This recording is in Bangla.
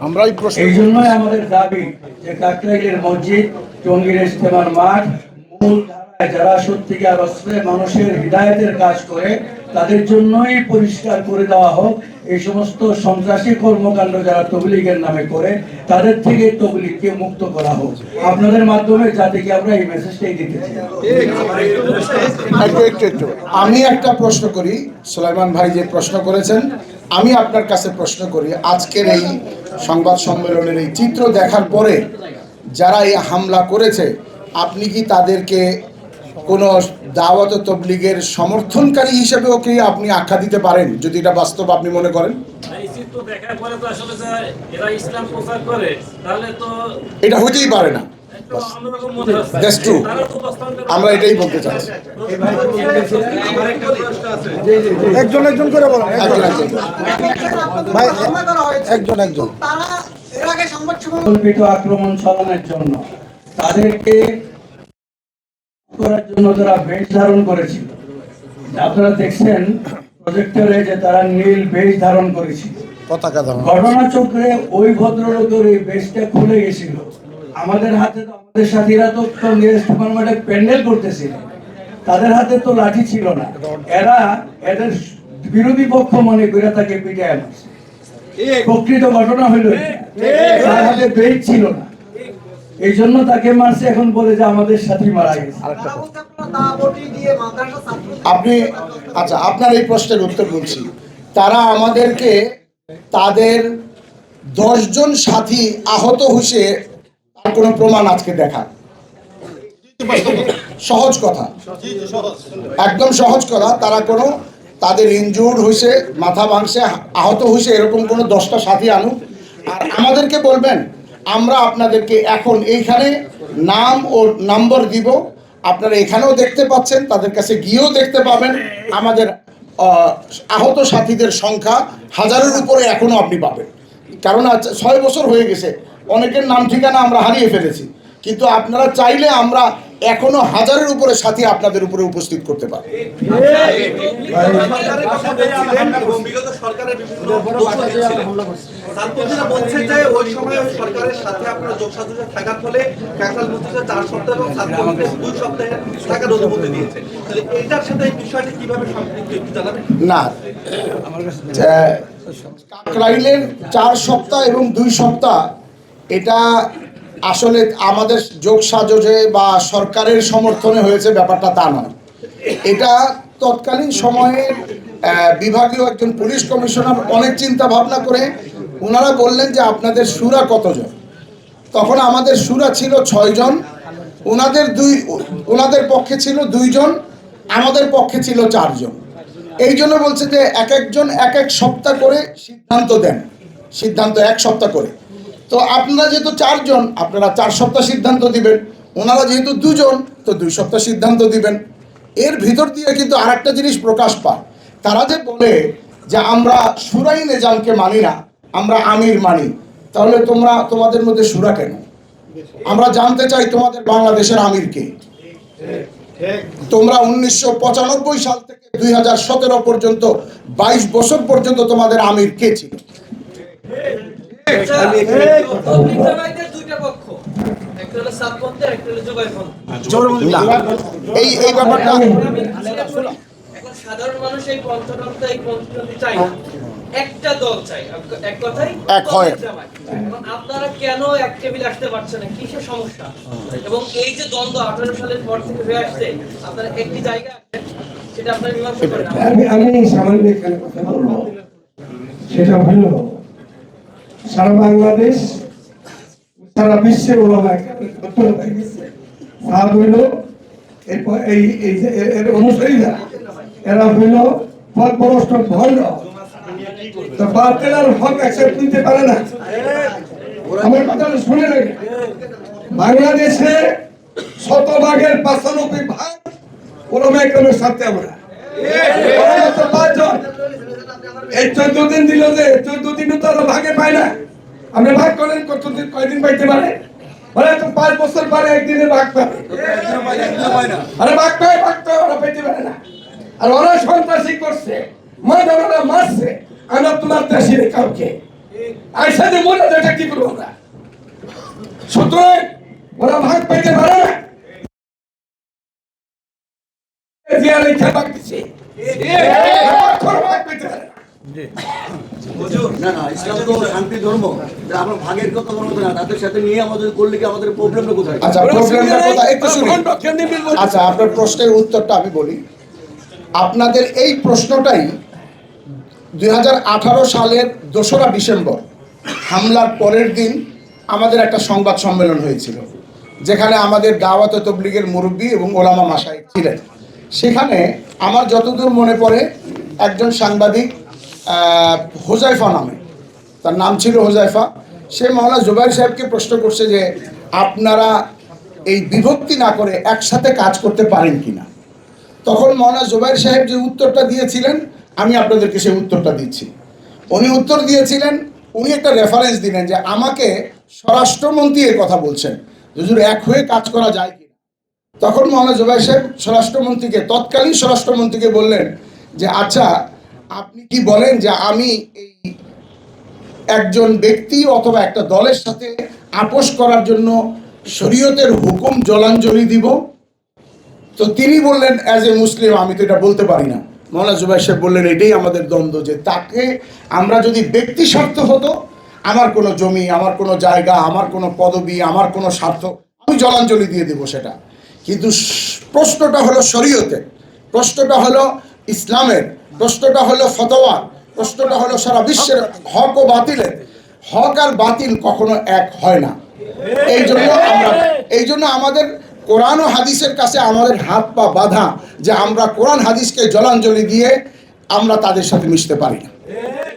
আমরাই প্রশ্ন এই জন্যই আমাদের দাবি যে কাকরাইলের মসজিদ টঙ্গীর ইস্তেমার মাঠ মূল ধারায় যারা সত্যিকার অস্ত্রে মানুষের হৃদায়তের কাজ করে তাদের জন্যই পরিষ্কার করে দেওয়া হোক। এই সমস্ত সন্ত্রাসী কর্মকাণ্ড যারা তবলিগের নামে করে, তাদের থেকে তবলিগকে মুক্ত করা হোক। আপনাদের মাধ্যমে জাতিকে আমরা এই মেসেজটাই দিতে আমি একটা প্রশ্ন করি, সুলাইমান ভাই যে প্রশ্ন করেছেন, আমি আপনার কাছে প্রশ্ন করি, আজকের এই সংবাদ সম্মেলনের এই চিত্র দেখার পরে যারা এই হামলা করেছে, আপনি কি তাদেরকে কোনো দাওয়াত তবলিগের সমর্থনকারী হিসেবেও কি আপনি আখ্যা দিতে পারেন? যদি এটা বাস্তব আপনি মনে করেন। এই চিত্র দেখার পরে তো আসলে যে এরা ইসলাম প্রচার করে তাহলে তো এটা হতেই পারে না। আমরা এটাই বলতে চাচ্ছি আমার একটা প্রশ্ন আছে। একজন একজন করে বলেন একজন একজন। ভাই একজন একজন। আক্রমণ চালানোর জন্য তাদেরকে করার জন্য তারা বেশ ধারণ করেছিল। আপনারা দেখছেন প্রজেক্টরে যে তারা নীল বেশ ধারণ করেছিল। পতাকা ঘটনাচক্রে ওই ভদ্রলোকের এই বেশটা খুলে গেছিল। আমাদের হাতে তো আমাদের সাথীরা তো কংগ্রেস মাঠে প্যান্ডেল করতেছিল। তাদের হাতে তো লাঠি ছিল না। এরা এদের বিরোধী পক্ষ মনে করে তাকে পিটায় মারছে। প্রকৃত ঘটনা হইল তার হাতে বেশ ছিল না। এই জন্য তাকে মারছে এখন বলে যে আমাদের সাথী মারা গেছে। আপনি আচ্ছা আপনার এই প্রশ্নের উত্তর বলছি। তারা আমাদেরকে তাদের দশজন সাথী আহত হইছে তার কোনো প্রমাণ আজকে দেখা সহজ কথা। একদম সহজ কথা তারা কোনো তাদের ইনজুর্ড হয়েছে মাথা ভাঙছে আহত হয়েছে এরকম কোনো দশটা সাথী আনুক। আর আমাদেরকে বলবেন আমরা আপনাদেরকে এখন এইখানে নাম ও নাম্বার দিব। আপনারা এখানেও দেখতে পাচ্ছেন, তাদের কাছে গিয়েও দেখতে পাবেন। আমাদের আহত সাথীদের সংখ্যা হাজারের উপরে এখনও আপনি পাবেন। কারণ ছয় বছর হয়ে গেছে। অনেকের নাম ঠিকানা আমরা হারিয়ে ফেলেছি। কিন্তু আপনারা চাইলে আমরা এখনও হাজারের উপরে সাথী আপনাদের উপরে উপস্থিত করতে পারে। না কাকরাইলের চার সপ্তাহ এবং দুই সপ্তাহ এটা আসলে আমাদের যোগ সাজসে বা সরকারের সমর্থনে হয়েছে ব্যাপারটা তা নয়। এটা তৎকালীন সময়ে বিভাগীয় একজন পুলিশ কমিশনার অনেক চিন্তা ভাবনা করে ওনারা বললেন যে আপনাদের সুরা কতজন? তখন আমাদের সুরা ছিল ছয়জন ওনাদের দুই ওনাদের পক্ষে ছিল দুইজন, আমাদের পক্ষে ছিল চারজন। এই জন্য বলছে যে এক একজন এক এক সপ্তাহ করে সিদ্ধান্ত দেন। সিদ্ধান্ত এক সপ্তাহ করে। তো আপনারা যেহেতু চারজন, আপনারা চার সপ্তাহ সিদ্ধান্ত দিবেন। ওনারা যেহেতু দুজন, তো দুই সপ্তাহ সিদ্ধান্ত দিবেন। এর ভিতর দিয়ে কিন্তু আর একটা জিনিস প্রকাশ পায়। তারা যে বলে যে আমরা সুরাই নেজামকে মানি না, আমরা আমির মানি, তাহলে তোমরা তোমাদের মধ্যে সুরা কেন? আমরা জানতে চাই তোমাদের বাংলাদেশের আমির কে তোমরা উনিশশো পঁচানব্বই সাল থেকে দুই হাজার সতেরো পর্যন্ত, বাইশ বছর পর্যন্ত তোমাদের আমির কে ছিল তবলিগ জামায়াতের দুইটা পক্ষ একটা হলো সাতপন্থী একটা হলো জোগাইপন্থী না এই এই ব্যাপারটা সাধারণ মানুষ এই পঞ্চতন্ত্র এই পঞ্চতন্ত্র চাই না একটা দল চাই এক কথাই এক হয়। তৌহিদ জামায়াত। এখন আপনারা কেন এক টেবিল আসতে পারছেন না কিসের সমস্যা এবং এই যে দ্বন্দ্ব আঠারো সালের পর থেকে হয়ে আসছে আপনারা একটি জায়গা আছেন সেটা আপনারা মীমাংসা করেন আমি আমি সামান্য এখানে কথা বলব সেটা হইল সারা বাংলাদেশ, সারা বিশ্বের ওলামা গেছে হইল এই এর- অনুসারীরা এরা হইল অ্যাকসেপ্ট নিতে পারে না। আমার শুনে বাংলাদেশে শতভাগের পাঁচানব্বই ভাগ ওলামা একরমের সাথে আমরা। এই চোদ্দ দিন দিল যে চোদ্দ দিন তো ভাগে পায় না আপনি ভাগ করেন কতদিন কয়দিন পাইতে পারে ওরা তো পাঁচ বছর পরে একদিনে ভাগ পাবে আরে ভাগ পায় ভাগ পায় ওরা পেতে পারে না আর ওরা সন্ত্রাসী করছে মা ওরা মারছে আমরা তোমার দেশের কাউকে আইসা যে মরে যেটা কি করব আমরা সুতরাং ওরা ভাগ পেতে পারে না জিয়া লেখা ভাগ দিছে ভাগ পেতে পারে না। না না ইসলাম তো শান্তি ধর্ম। আমরা ভাগের কথা বলব না তাদের সাথে নিয়ে আমাদের করলে কি আমাদের প্রবলেমটা কোথায়? আচ্ছা প্রবলেমটা কোথায়? একটু শুনি। আচ্ছা আপনার প্রশ্নের উত্তরটা আমি বলি। আপনাদের এই প্রশ্নটাই দু হাজার আঠারো সালের দোসরা ডিসেম্বর হামলার পরের দিন আমাদের একটা সংবাদ সম্মেলন হয়েছিল যেখানে আমাদের দাওয়াত তবলিগের মুরব্বী এবং ওলামা মাসাই ছিলেন। সেখানে আমার যতদূর মনে পড়ে একজন সাংবাদিক হোজাইফা নামে। তার নাম ছিল হোজাইফা। সে মাওলানা জুবাইর সাহেবকে প্রশ্ন করছে যে, আপনারা এই বিভক্তি না করে একসাথে কাজ করতে পারেন কিনা? তখন মৌলানা জুবাইর সাহেব যে উত্তরটা দিয়েছিলেন, আমি আপনাদেরকে সেই উত্তরটা দিচ্ছি। উনি উত্তর দিয়েছিলেন, উনি একটা রেফারেন্স দিলেন যে, আমাকে স্বরাষ্ট্রমন্ত্রী এর কথা বলছেন। হুজুর, এক হয়ে কাজ করা যায় কিনা? তখন মৌলানা জুবাইর সাহেব স্বরাষ্ট্রমন্ত্রীকে, তৎকালীন স্বরাষ্ট্রমন্ত্রীকে বললেন যে আচ্ছা আপনি কি বলেন যে আমি এই একজন ব্যক্তি অথবা একটা দলের সাথে আপোষ করার জন্য শরীয়তের হুকুম জলাঞ্জলি দিব? তো তিনি বললেন অ্যাজ এ মুসলিম আমি তো এটা বলতে পারি না। মৌলানা জুবাই সাহেব বললেন, এটাই আমাদের দ্বন্দ্ব যে তাকে আমরা যদি ব্যক্তি স্বার্থ হতো, আমার কোনো জমি, আমার কোনো জায়গা, আমার কোনো পদবি, আমার কোনো স্বার্থ, আমি জলাঞ্জলি দিয়ে দেবো সেটা। কিন্তু প্রশ্নটা হলো শরীয়তের, প্রশ্নটা হলো ইসলামের। প্রশ্নটা হলো ফতোয়া, প্রশ্নটা হলো সারা বিশ্বের হক ও বাতিলের। হক আর বাতিল কখনো এক হয় না। এই জন্য আমরা, এই জন্য আমাদের কোরআন ও হাদিসের কাছে আমাদের হাত পা বাঁধা যে আমরা কোরআন হাদিসকে জলাঞ্জলি দিয়ে আমরা তাদের সাথে মিশতে পারি না।